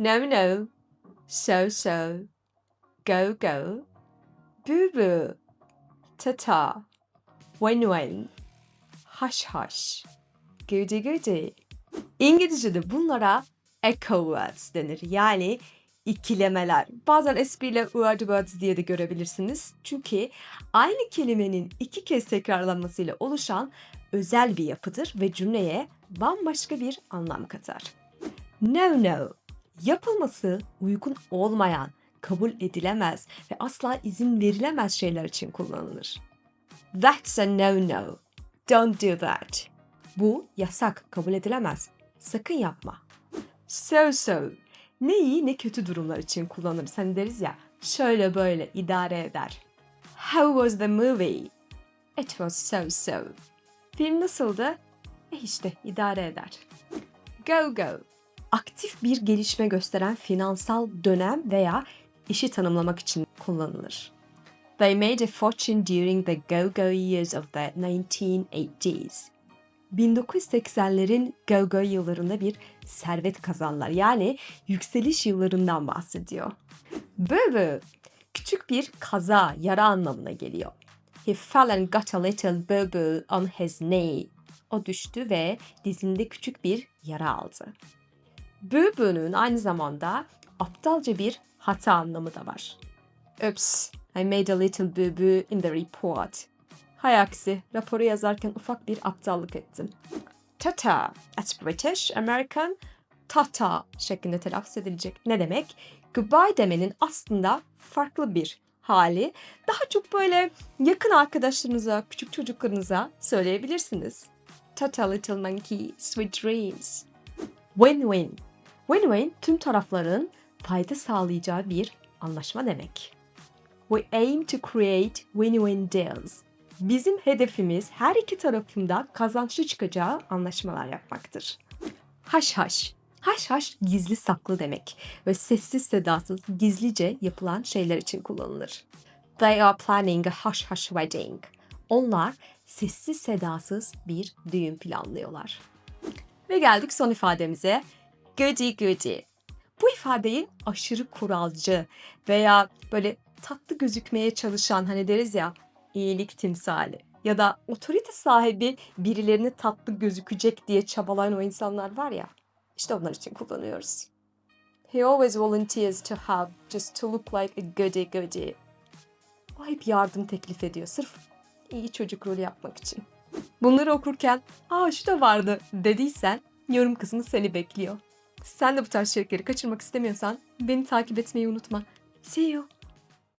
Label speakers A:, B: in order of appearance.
A: No no. So so. Go go. Boo boo. Ta ta. When when. Hush hush. Goody goody. İngilizce'de bunlara echo words denir. Yani ikilemeler. Bazen espriyle word words diye de görebilirsiniz. Çünkü aynı kelimenin iki kez tekrarlanmasıyla oluşan özel bir yapıdır ve cümleye bambaşka bir anlam katar. No no. Yapılması uygun olmayan, kabul edilemez ve asla izin verilemez şeyler için kullanılır. That's a no no. Don't do that. Bu yasak, kabul edilemez. Sakın yapma. So so. Ne iyi ne kötü durumlar için kullanırız. Hani deriz ya şöyle böyle idare eder. How was the movie? It was so so. Film nasıldı? E işte idare eder. Go go. Aktif bir gelişme gösteren finansal dönem veya işi tanımlamak için kullanılır. They made a fortune during the go-go years of the 1980s. 1980'lerin go-go yıllarında bir servet kazanlar. Yani yükseliş yıllarından bahsediyor. Boo küçük bir kaza, yara anlamına geliyor. He fell and got a little boo on his knee. O düştü ve dizinde küçük bir yara aldı. Boo aynı zamanda aptalca bir hata anlamı da var. Oops, I made a little boo in the report. Hay aksi, raporu yazarken ufak bir aptallık ettim. Tata, that's British, American, tata şeklinde telaffuz edilecek. Ne demek? Goodbye demenin aslında farklı bir hali. Daha çok böyle yakın arkadaşlarınıza, küçük çocuklarınıza söyleyebilirsiniz. Tata little monkey, sweet dreams. Win-win. Win-win tüm tarafların fayda sağlayacağı bir anlaşma demek. We aim to create win-win deals. Bizim hedefimiz her iki tarafında kazançlı çıkacağı anlaşmalar yapmaktır. Haş haş. Haş haş gizli saklı demek ve sessiz sedasız gizlice yapılan şeyler için kullanılır. They are planning a hush hush wedding. Onlar sessiz sedasız bir düğün planlıyorlar. Ve geldik son ifademize. Goody goody. Bu ifadeyi aşırı kuralcı veya böyle tatlı gözükmeye çalışan hani deriz ya iyilik timsali ya da otorite sahibi birilerini tatlı gözükecek diye çabalayan o insanlar var ya işte onlar için kullanıyoruz. He always volunteers to help just to look like a goody goody. O hep yardım teklif ediyor sırf iyi çocuk rolü yapmak için. Bunları okurken aa şu da vardı dediysen yorum kısmı seni bekliyor. Sen de bu tarz içerikleri kaçırmak istemiyorsan beni takip etmeyi unutma. See you.